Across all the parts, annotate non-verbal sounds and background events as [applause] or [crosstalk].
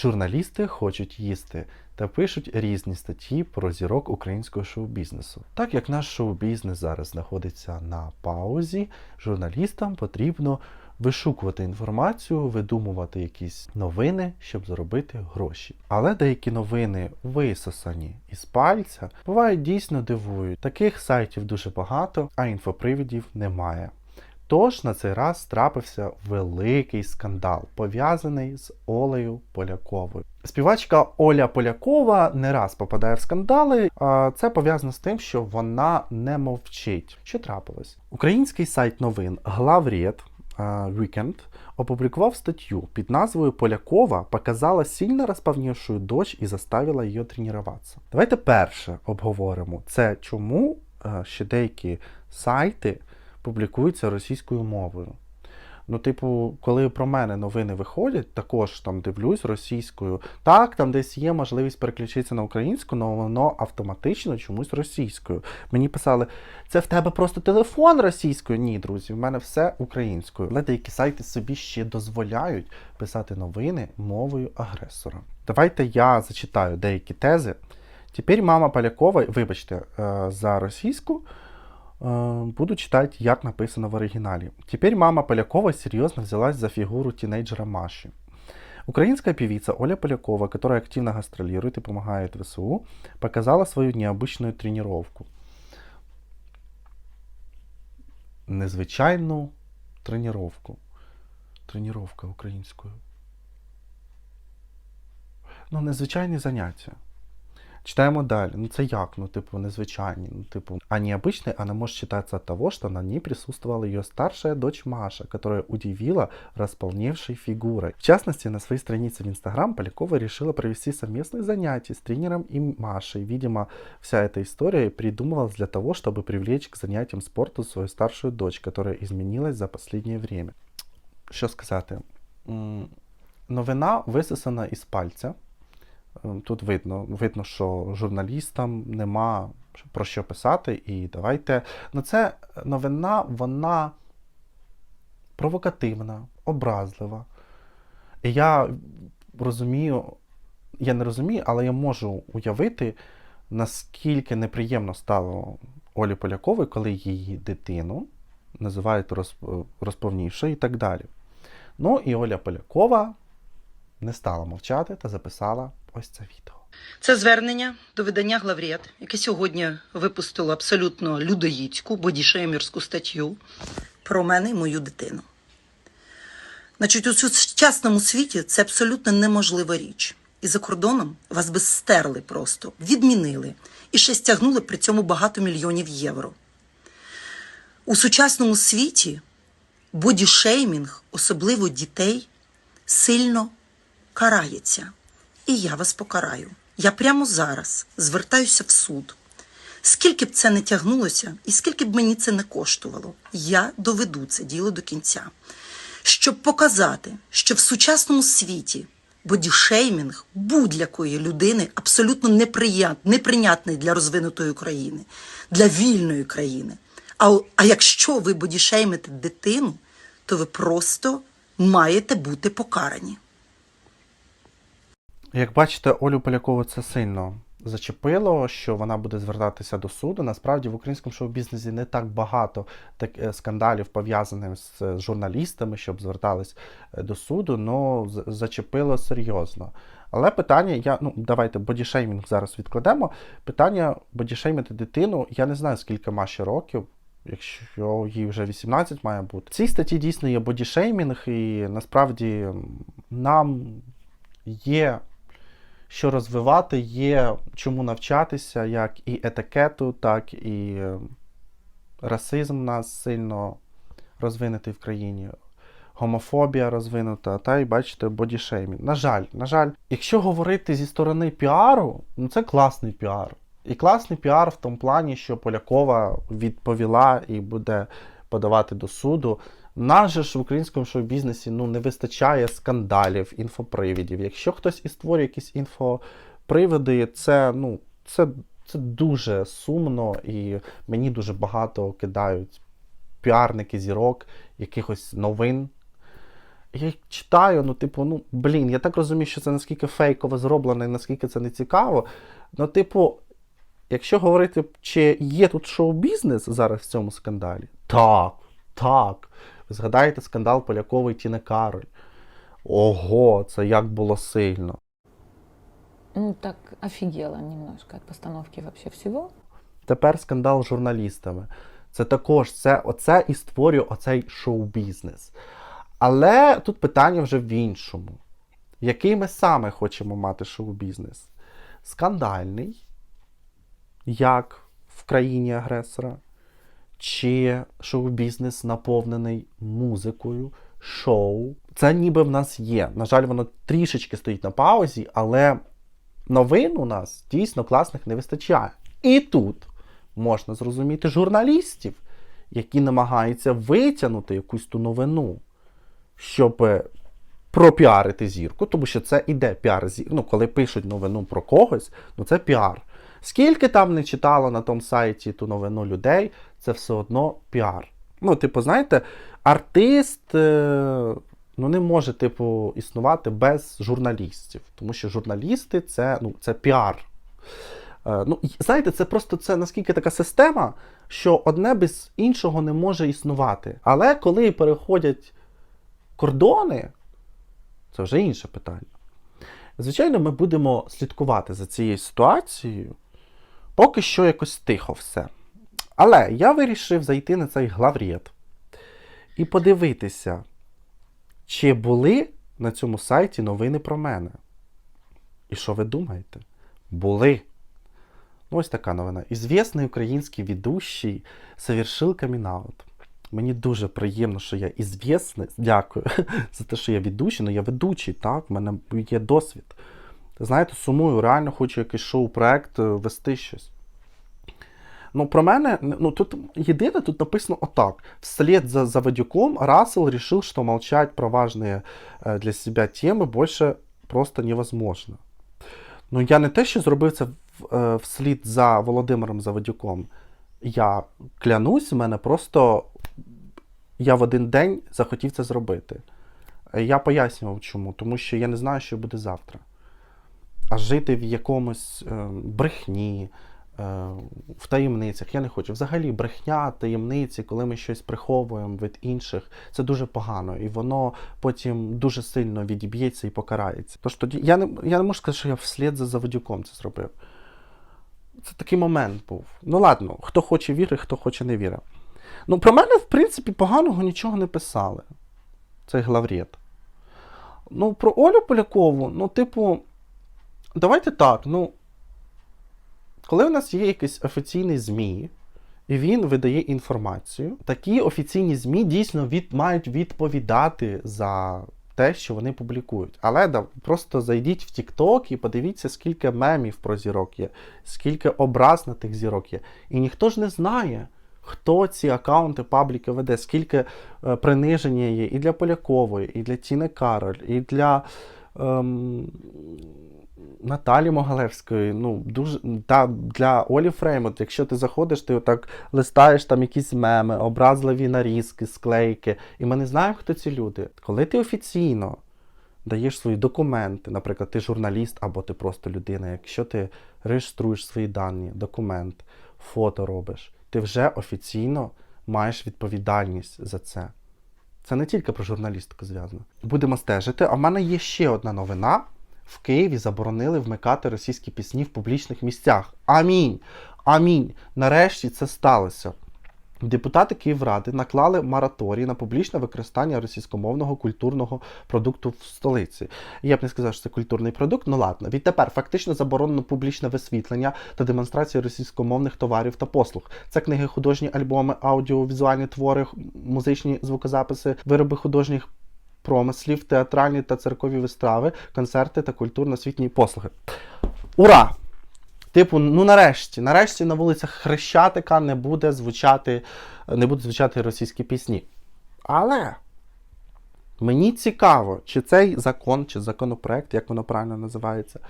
Журналісти хочуть їсти та пишуть різні статті про зірок українського шоу-бізнесу. Так як наш шоу-бізнес зараз знаходиться на паузі, журналістам потрібно вишукувати інформацію, видумувати якісь новини, щоб заробити гроші. Але деякі новини висосані із пальця бувають дійсно дивують. Таких сайтів дуже багато, а інфопривідів немає. Тож на цей раз трапився великий скандал, пов'язаний з Олею Поляковою. Співачка Оля Полякова не раз попадає в скандали. А це пов'язано з тим, що вона не мовчить. Що трапилось? Український сайт новин Главред Weekend опубликовал статью під назвою Полякова показала сильно розповнівшу дочь і заставила її тренуватися. Давайте перше обговоримо це, чому е, ще деякі сайти публікуються російською мовою. Ну, типу, коли про мене новини виходять, також там дивлюсь російською. Так, там десь є можливість переключитися на українську, але воно автоматично чомусь російською. Мені писали, це в тебе просто телефон російською. Ні, друзі, в мене все українською. Але деякі сайти собі ще дозволяють писати новини мовою агресора. Давайте я зачитаю деякі тези. Тепер мама Полякова, вибачте, е, за російську. Э, Буду читать, як написано в оригинале. Теперь мама Полякова серьезно взялась за фигуру тинейджера Маши. Украинская певица Оля Полякова, которая активно гастролирует и помогает ВСУ, показала свою необычную тренировку. Незвичайну тренировку. Тренировка українською. Ну, незвичайні заняття. Читаємо далі. Ну це як? Ну, типу, незвичайні. Ну, типу, а необычный она может считаться от того, что на ней присутствовала ее старшая дочь Маша, которая удивила располневшей фигурой. В частности, на своей странице в Инстаграм Полякова решила провести совместные занятия с тренером и Машей. Видимо, вся эта история придумывалась для того, чтобы привлечь к занятиям спорту свою старшую дочь, которая изменилась за последнее время. Що сказати? М, Новина висосана із пальця. Е, Тут видно, видно, що журналістам нема про що писати. І давайте. Ну, це новина, вона провокативна, образлива. І я розумію, я не розумію, але я можу уявити, наскільки неприємно стало Олі Поляковій, коли її дитину називають розп- розповнівшою і так далі. Ну і Оля Полякова не стала мовчати та записала ось це відео. Це звернення до видання Главред, яке сьогодні випустило абсолютно людоїдську, бодішеймерську статтю про мене і мою дитину. Значить, у сучасному світі це абсолютно неможлива річ. І за кордоном вас би стерли просто, відмінили і ще стягнули при цьому багато мільйонів євро. У сучасному світі бодішеймінг, особливо дітей, сильно карається. І я вас покараю. Я прямо зараз звертаюся в суд. Скільки б це не тягнулося, і скільки б мені це не коштувало, я доведу це діло до кінця. Щоб показати, що в сучасному світі бодішеймінг будь-якої людини абсолютно неприйнятний для розвинутої України, для вільної країни. А, а якщо ви бодішеймите дитину, то ви просто маєте бути покарані. Як бачите, Олю Полякову це сильно зачепило, що вона буде звертатися до суду. Насправді в українському шоу-бізнесі не так багато так, е, скандалів пов'язаних з е, журналістами, щоб звертались е, до суду, але зачепило серйозно. Але питання, я ну давайте бодішеймінг зараз відкладемо. Питання бодішеймити дитину, я не знаю, скільки Маші років. Якщо їй вже 18 має бути. В цій статті дійсно є бодішеймінг, і насправді нам є що розвивати, є чому навчатися, як і етикету, так і е, расизм у нас сильно розвинутий в країні, гомофобія розвинута, та й бачите, бодішеймінг. На жаль, на жаль, якщо говорити зі сторони піару, ну це класний піар. І класний піар в тому плані, що Полякова відповіла і буде подавати до суду. Нас же ж в українському шоу-бізнесі ну, не вистачає скандалів, інфопривідів. Якщо хтось і створює якісь інфоприводи, це, ну, це, це дуже сумно, і мені дуже багато кидають піарники зірок, якихось новин. Я їх читаю, ну, типу, ну, блін, я так розумію, що це наскільки фейково зроблено і наскільки це не цікаво. Ну, типу, якщо говорити, чи є тут шоу-бізнес зараз в цьому скандалі? Так, так. Ви згадаєте скандал Полякової Тіни Кароль. Ого, це як було сильно. Ну, так офигела немножко от постановки вообще всего. Тепер скандал з журналістами. Це також це, оце і створює оцей шоу-бізнес. Але тут питання вже в іншому. Який ми саме хочемо мати шоу-бізнес? Скандальний, як в країні агресора, чи шоу-бізнес наповнений музикою, шоу. Це ніби в нас є. На жаль, воно трішечки стоїть на паузі, але новин у нас дійсно класних не вистачає. І тут можна зрозуміти журналістів, які намагаються витягнути якусь ту новину, щоб е, пропіарити зірку, тому що це іде піар зірки. Ну, коли пишуть новину про когось, ну це піар. Скільки там не читало на тому сайті ту новину людей, це все одно піар. Ну, типу, знаєте, артист е, ну, не може, типу, існувати без журналістів, тому що журналісти це, ну, це піар. Е, Ну, знаєте, це просто це наскільки така система, що одне без іншого не може існувати. Але коли переходять кордони, це вже інше питання. Звичайно, ми будемо слідкувати за цією ситуацією. Поки що якось тихо все. Але я вирішив зайти на цей главрєд і подивитися, чи були на цьому сайті новини про мене. І що ви думаєте? Були. Ну, ось така новина. Ізвісний український ведущий совершил камінаут. Мені дуже приємно, що я ізвісний. Дякую [laughs] за те, що я ведучий, ну я ведучий, так, в мене є досвід. Знаєте, сумую, реально хочу якийсь шоу-проект е, вести щось. Ну, про мене, ну тут єдине, тут написано отак. Вслед за Заводюком Рассел решил, что молчать про важные э, для себя темы больше просто невозможно. Ну, я не те, що зробив це в- е, вслід за Володимиром Заводюком. Я клянусь, в мене просто я в один день захотів це зробити. Е, Я пояснював чому, тому що я не знаю, що буде завтра. А жити в якомусь е, брехні, е, в таємницях я не хочу. Взагалі, брехня, таємниці, коли ми щось приховуємо від інших, це дуже погано, і воно потім дуже сильно відіб'ється і покарається. Тож тоді я не, я не можу сказати, що я вслід за Заводюком це зробив. Це такий момент був. Ну ладно, хто хоче віри, хто хоче не віри. Ну, про мене, в принципі, поганого нічого не писали. Цей главрєд. Ну, про Олю Полякову, ну, типу, давайте так, ну. Коли у нас є якийсь офіційний ЗМІ, і він видає інформацію, такі офіційні ЗМІ дійсно від, мають відповідати за те, що вони публікують. Але да, просто зайдіть в TikTok і подивіться, скільки мемів про зірок є, скільки образ на тих зірок є. І ніхто ж не знає, хто ці аккаунти пабліки веде, скільки е, приниження є і для Полякової, і для Тіни Кароль, і для. Ем, Наталі Могалевської, ну, дуже та для Олі Фреймот, якщо ти заходиш, ти отак листаєш там якісь меми, образливі нарізки, склейки, і ми не знаємо, хто ці люди. Коли ти офіційно даєш свої документи, наприклад, ти журналіст або ти просто людина, якщо ти реєструєш свої дані, документ, фото робиш, ти вже офіційно маєш відповідальність за це. Це не тільки про журналістику зв'язано. Будемо стежити. А в мене є ще одна новина. В Києві заборонили вмикати російські пісні в публічних місцях. Амінь. Амінь. Нарешті це сталося. Депутати Київради наклали мораторій на публічне використання російськомовного культурного продукту в столиці. Я б не сказав, що це культурний продукт, ну ладно. Відтепер фактично заборонено публічне висвітлення та демонстрація російськомовних товарів та послуг. Це книги, художні альбоми, аудіовізуальні твори, музичні звукозаписи, вироби художніх промислів, театральні та церкові вистави, концерти та культурно-освітні послуги. Ура! Типу, ну нарешті, нарешті на вулицях Хрещатика не буде звучати, не будуть звучати російські пісні. Але мені цікаво, чи цей закон, чи законопроект, як воно правильно називається,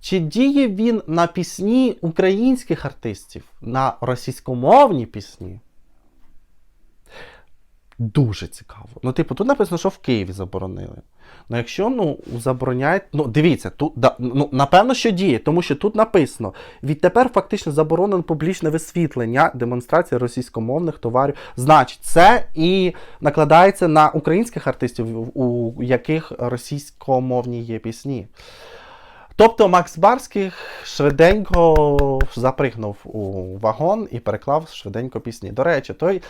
чи діє він на пісні українських артистів, на російськомовні пісні? Дуже цікаво. Ну, типу, тут написано, що в Києві заборонили. Ну, якщо ну, забороняють, ну дивіться, тут да, ну, напевно, що діє, тому що тут написано: відтепер фактично заборонено публічне висвітлення демонстрації російськомовних товарів. Значить, це і накладається на українських артистів, у яких російськомовні є пісні. Тобто Макс Барських швиденько запригнув у вагон і переклав швиденько пісні. До речі, той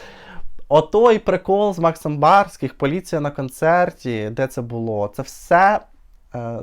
отой прикол з Максом Барських, поліція на концерті, де це було, це все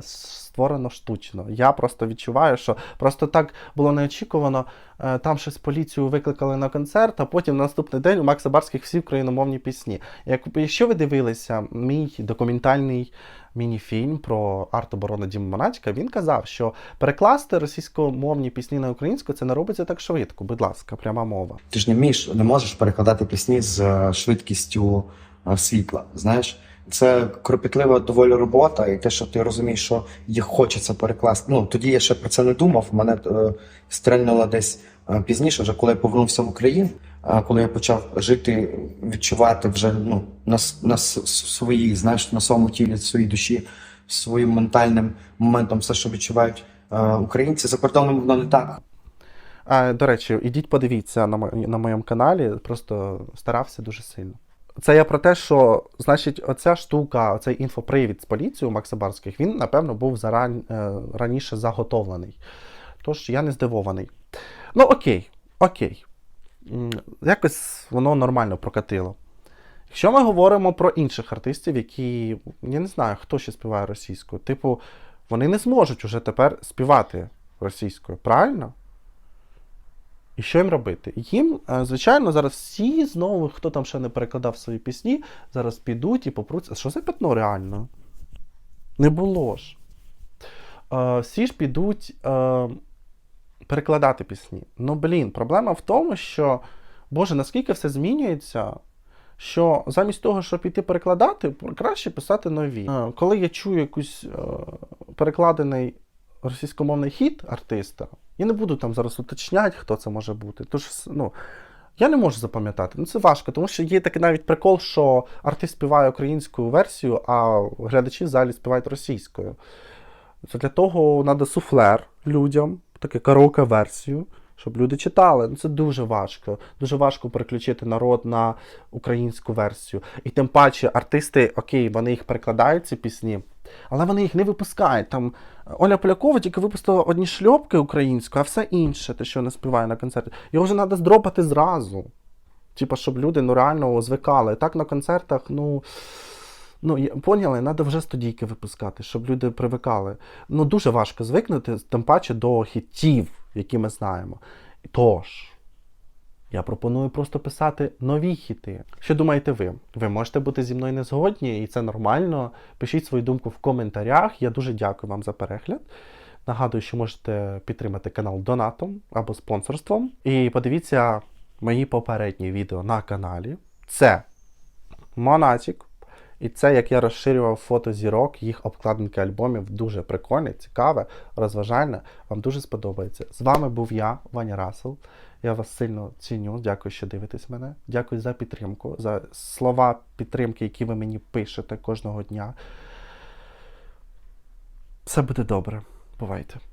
створено штучно. Я просто відчуваю, що просто так було неочікувано. Е, там щось поліцію викликали на концерт, а потім на наступний день у Макса Барських всі україномовні пісні. Як, якщо ви дивилися мій документальний міні-фільм про арт-оборону Діма Монатька, він казав, що перекласти російськомовні пісні на українську це не робиться так швидко. Будь ласка, пряма мова. Ти ж не вмієш, не можеш перекладати пісні з е, швидкістю е, світла. Знаєш, це кропітлива доволі робота, і те, що ти розумієш, що їх хочеться перекласти. Ну тоді я ще про це не думав. Мене е, стрельнуло десь е, пізніше, вже коли я повернувся в Україну. А коли я почав жити, відчувати вже ну на, на своїй, знаєш, на своєму тілі, своїй душі, своїм ментальним моментом, все, що відчувають е, українці за кордоном, воно не так. А, до речі, ідіть подивіться на, на моєму каналі, просто старався дуже сильно. Це я про те, що, значить, оця штука, оцей інфопривід з поліцією Макса Барських, він, напевно, був заран... е, раніше заготовлений. Тож я не здивований. Ну, окей, окей. Якось воно нормально прокатило. Якщо ми говоримо про інших артистів, які, я не знаю, хто ще співає російською, типу, вони не зможуть уже тепер співати російською, правильно? І що їм робити? Їм, е, звичайно, зараз всі знову, хто там ще не перекладав свої пісні, зараз підуть і попруться. Що за пятно реально? Не було ж. Е, Всі ж підуть е, перекладати пісні. Ну, блін, проблема в тому, що, Боже, наскільки все змінюється, що замість того, щоб іти перекладати, краще писати нові. Коли я чую якийсь перекладений російськомовний хіт артиста, я не буду там зараз уточняти, хто це може бути. Тож, ну, я не можу запам'ятати. Ну це важко, тому що є такий навіть прикол, що артист співає українською версію, а глядачі в залі співають російською. Це для того треба суфлер людям, таке караоке версію, щоб люди читали. Ну, це дуже важко. Дуже важко переключити народ на українську версію. І тим паче артисти, окей, вони їх перекладають, ці пісні, але вони їх не випускають. Там Оля Полякова тільки випустила одні шльопки українською, а все інше, те, що вона співає на концерті, його вже треба здропати зразу. Типа, щоб люди ну, реально звикали. Так на концертах, ну. Ну, поняли, треба вже студійки випускати, щоб люди привикали. Ну, дуже важко звикнути, тим паче до хітів, які ми знаємо. Тож, я пропоную просто писати нові хіти. Що думаєте ви? Ви можете бути зі мною не згодні, і це нормально. Пишіть свою думку в коментарях. Я дуже дякую вам за перегляд. Нагадую, що можете підтримати канал донатом або спонсорством. І подивіться мої попередні відео на каналі. Це Монатік. І це як я розширював фото зірок, їх обкладинки альбомів дуже прикольне, цікаве, розважальне. Вам дуже сподобається. З вами був я, Ваня Расел. Я вас сильно ціню. Дякую, що дивитесь мене. Дякую за підтримку, за слова підтримки, які ви мені пишете кожного дня. Все буде добре. Бувайте.